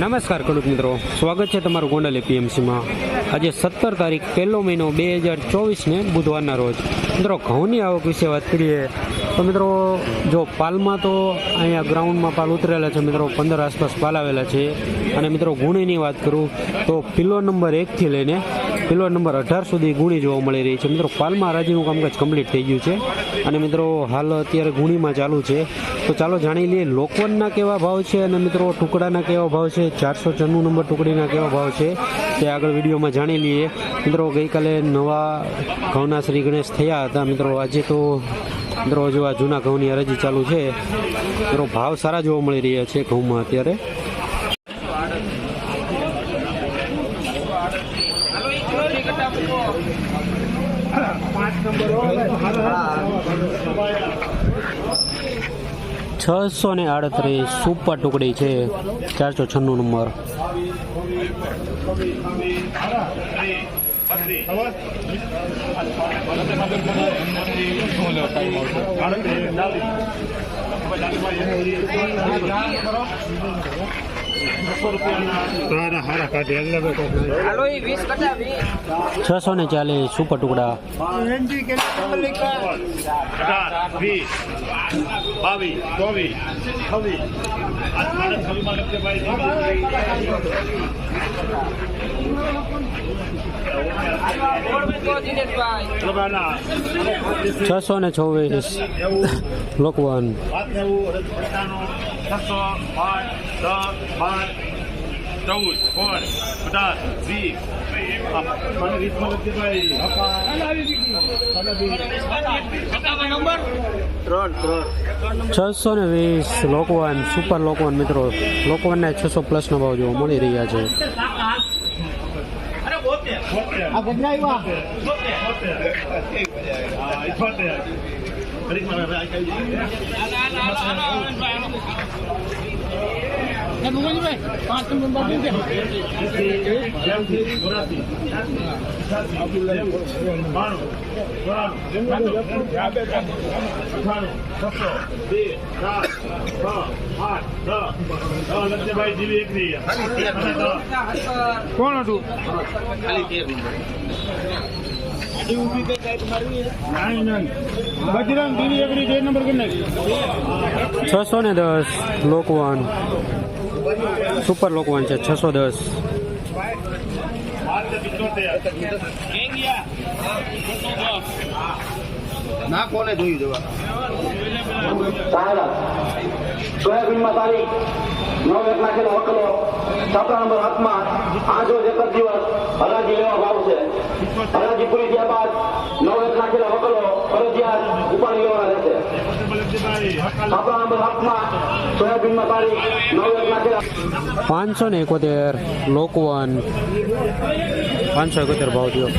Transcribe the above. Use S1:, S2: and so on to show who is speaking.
S1: નમસ્કાર ખેડૂત મિત્રો. સ્વાગત છે તમારું ગોંડલ એપીએમસીમાં. આજે સત્તર તારીખ પહેલો મહિનો બે હજાર ચોવીસને બુધવારના રોજ. મિત્રો, ઘઉંની આવક વિશે વાત કરીએ તો મિત્રો, જો પાલમાં તો અહીંયા ગ્રાઉન્ડમાં પાલ ઉતરેલા છે મિત્રો, પંદર આસપાસ પાલ આવેલા છે. અને મિત્રો, ગુણીની વાત કરું તો પિલો નંબર એકથી લઈને પિલો નંબર અઢાર સુધી ગુણી જોવા મળી રહી છે. મિત્રો પાલમાં હરાજીનું કામકાજ કમ્પ્લીટ થઈ ગયું છે. અને મિત્રો, હાલ અત્યારે ગુણીમાં ચાલુ છે. તો ચાલો જાણી લઈએ, લોકવનના કેવા ભાવ છે અને મિત્રો, ટુકડાના કેવા ભાવ છે? ચારસો છન્નું નંબર ટુકડીના કેવા ભાવ છે? તે આગળ વિડીયોમાં જાણી લઈએ. મિત્રો, ગઈકાલે નવા ઘઉંના શ્રી ગણેશ થયા હતા. મિત્રો, આજે તો, મિત્રો આ જૂના ઘઉંની હરાજી ચાલુ છે. મિત્રો, ભાવ સારા જોવા મળી રહ્યા છે ઘઉંમાં અત્યારે. છસો ને આડત્રીસ સુપર ટુકડી છે ચારસો છન્નું નંબર. છસો ને ચાલીસ સુપર ટુકડા. છસો ને છવ્વીસ લોકવન.
S2: છસો, પાંચ, દસ, બાર, ચૌદ, પાંચ, પચાસ, વીસ. મને
S1: છસો ને વીસ લોકવાન સુપર લોકવાન મિત્રો. લોકવનના છસો પ્લસનો ભાવ જોવા મળી રહ્યા છે.
S2: આ ઇઠોતેર ઘડીકમાં હવે આ કઈ કોણ હતું બજરંગ દીવી એકડી બે નંબર કેટલા
S1: છસો ને દસ લોકવન સુપર લોકવાન છે છસો દસ.
S3: ના કોને જોયું જવા.
S4: સોયાબીનમાં તારીખ. નવ એક નાખેલો વકલો છાપરા નંબર હાથમાં. આજો એક જ દિવસ. હરાજી લેવા ભાવ છે. હરાજી પૂરી થયા બાદ નવ એક નાખેલો વકલો ફરજિયાત ઉપાડી લેવાના રહેશે. છાપરા નંબર હાથમાં.
S1: પાંચસો ને એકોતેર લોકવન પાંચસો એકોતેર ભાવ થયો.